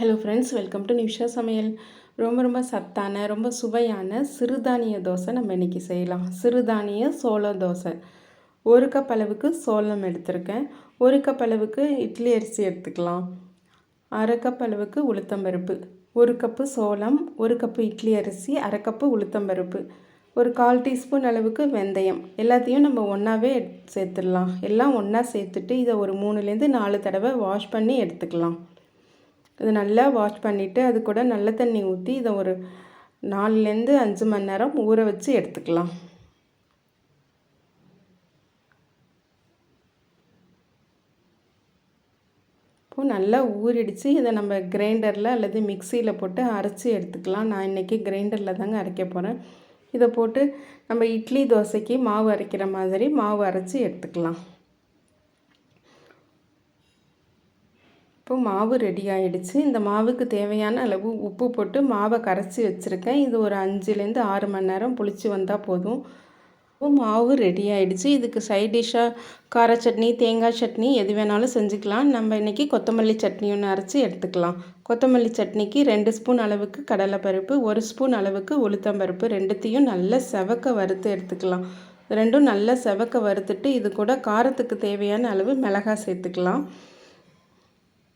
Hello friends welcome to Nisha சமையல் ரொம்ப ரொம்ப சத்தான ரொம்ப சுவையான சிறுதானிய தோசை நம்ம இன்றைக்கி செய்யலாம். சிறுதானிய சோள தோசை. ஒரு கப் அளவுக்கு சோளம் எடுத்திருக்கேன். ஒரு கப் அளவுக்கு இட்லி அரிசி எடுத்துக்கலாம். அரை கப் அளவுக்கு உளுத்தம்பருப்பு ஒரு கப்பு சோளம் ஒரு கப்பு இட்லி அரிசி அரை கப்பு உளுத்தம்பருப்பு ஒரு கால் டீஸ்பூன் அளவுக்கு வெந்தயம். எல்லாத்தையும் நம்ம ஒன்றாவே சேர்த்துடலாம். எல்லாம் ஒன்றா சேர்த்துட்டு இதை ஒரு மூணுலேருந்து நாலு தடவை வாஷ் பண்ணி எடுத்துக்கலாம். இது நல்லா வாஷ் பண்ணிவிட்டு அது கூட நல்ல தண்ணி ஊற்றி இதை ஒரு நாலுலேருந்து அஞ்சு மணி நேரம் ஊற வச்சு எடுத்துக்கலாம். இப்போது நல்லா ஊறிடுச்சு. இதை நம்ம கிரைண்டரில் அல்லது மிக்சியில் போட்டு அரைச்சி எடுத்துக்கலாம். நான் இன்றைக்கி கிரைண்டரில் தாங்க அரைக்க போகிறேன் இதை போட்டு நம்ம இட்லி தோசைக்கு மாவு அரைக்கிற மாதிரி மாவு அரைச்சி எடுத்துக்கலாம். இப்போ மாவு ரெடி ஆகிடுச்சு இந்த மாவுக்கு தேவையான அளவு உப்பு போட்டு மாவை கரைச்சி வச்சுருக்கேன். இது ஒரு அஞ்சுலேருந்து ஆறு மணி நேரம் புளிச்சு வந்தால் போதும். மாவு ரெடி ஆகிடுச்சு இதுக்கு சைட் டிஷ்ஷாக கார சட்னி தேங்காய் சட்னி எது வேணாலும் செஞ்சுக்கலாம். நம்ம இன்றைக்கி கொத்தமல்லி சட்னி ஒன்று அரைச்சி எடுத்துக்கலாம். கொத்தமல்லி சட்னிக்கு ரெண்டு ஸ்பூன் அளவுக்கு கடலைப்பருப்பு ஒரு ஸ்பூன் அளவுக்கு உளுத்தம்பருப்பு ரெண்டுத்தையும் நல்லா செவக்க வறுத்து எடுத்துக்கலாம். ரெண்டும் நல்லா செவக்க வறுத்துட்டு இது கூட காரத்துக்கு தேவையான அளவு மிளகாய் சேர்த்துக்கலாம்.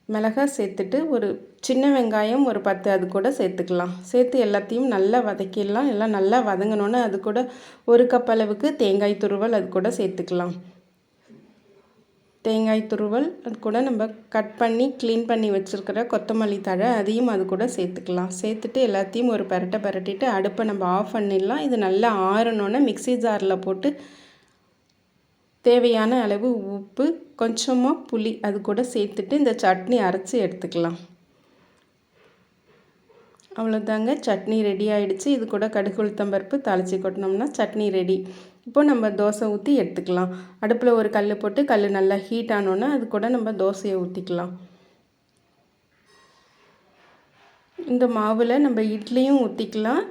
மிளகாய் சேர்த்துட்டு ஒரு சின்ன வெங்காயம் ஒரு பத்து அது கூட சேர்த்துக்கலாம். சேர்த்து எல்லாத்தையும் நல்லா வதக்கிடலாம். எல்லாம் நல்லா வதங்கினோன்னே அது கூட ஒரு கப் அளவுக்கு தேங்காய் துருவல் அது கூட சேர்த்துக்கலாம். தேங்காய் துருவல் அது கூட நம்ம கட் பண்ணி க்ளீன் பண்ணி வச்சுருக்கிற கொத்தமல்லி தழை அதையும் அது கூட சேர்த்துக்கலாம். சேர்த்துட்டு எல்லாத்தையும் ஒரு பரட்டை பரட்டிட்டு அடுப்பை நம்ம ஆஃப் பண்ணிடலாம். இது நல்லா ஆறணுன்னு மிக்சி ஜாரில் போட்டு தேவையான அளவு உப்பு கொஞ்சமாக புளி அது கூட சேர்த்துட்டு இந்த சட்னி அரைச்சி எடுத்துக்கலாம். அவ்வளோதாங்க சட்னி ரெடி ஆகிடுச்சு இது கூட கடுகு உளுத்தம்பருப்பு தாளித்து கொட்டினோம்னா சட்னி ரெடி இப்போ நம்ம தோசை ஊற்றி எடுத்துக்கலாம். அடுப்பில் ஒரு கல் போட்டு கல் நல்லா ஹீட் ஆனோன்னா அது கூட நம்ம தோசையை ஊற்றிக்கலாம் இந்த மாவில் நம்ம இட்லியும் ஊற்றிக்கலாம்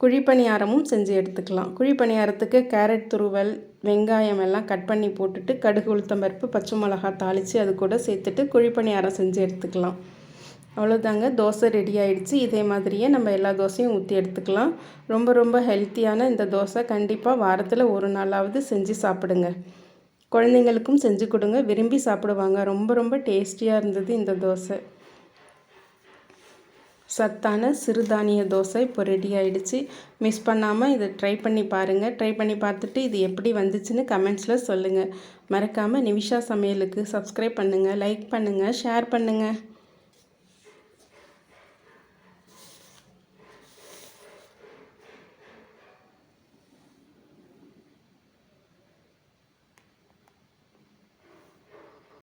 குழிப்பணியாரமும் செஞ்சு எடுத்துக்கலாம். குழிப்பணியாரத்துக்கு கேரட் துருவல் வெங்காயம் எல்லாம் கட் பண்ணி போட்டுட்டு கடுகு உளுத்தம்பருப்பு பச்சை மிளகா தாளித்து அது கூட சேர்த்துட்டு குழிப்பணியாரம் செஞ்சு எடுத்துக்கலாம். அவ்வளோதாங்க தோசை ரெடி ஆகிடுச்சு இதே மாதிரியே நம்ம எல்லா தோசையும் ஊற்றி எடுத்துக்கலாம். ரொம்ப ரொம்ப ஹெல்த்தியான இந்த தோசை. கண்டிப்பாக வாரத்தில் ஒரு நாளாவது செஞ்சு சாப்பிடுங்க. குழந்தைங்களுக்கும் செஞ்சு கொடுங்க. விரும்பி சாப்பிடுவாங்க. ரொம்ப ரொம்ப டேஸ்டியாக இருந்தது இந்த தோசை. சத்தான சிறுதானிய தோசை இப்போ ரெடி ஆகிடுச்சு மிஸ் பண்ணாமல் இதை ட்ரை பண்ணி பாருங்கள் ட்ரை பண்ணி பார்த்துட்டு இது எப்படி வந்துச்சுன்னு கமெண்ட்ஸில் சொல்லுங்கள் மறக்காமல் நிமிஷா சமையலுக்கு சப்ஸ்கிரைப் பண்ணுங்கள் லைக் பண்ணுங்கள் ஷேர் பண்ணுங்கள்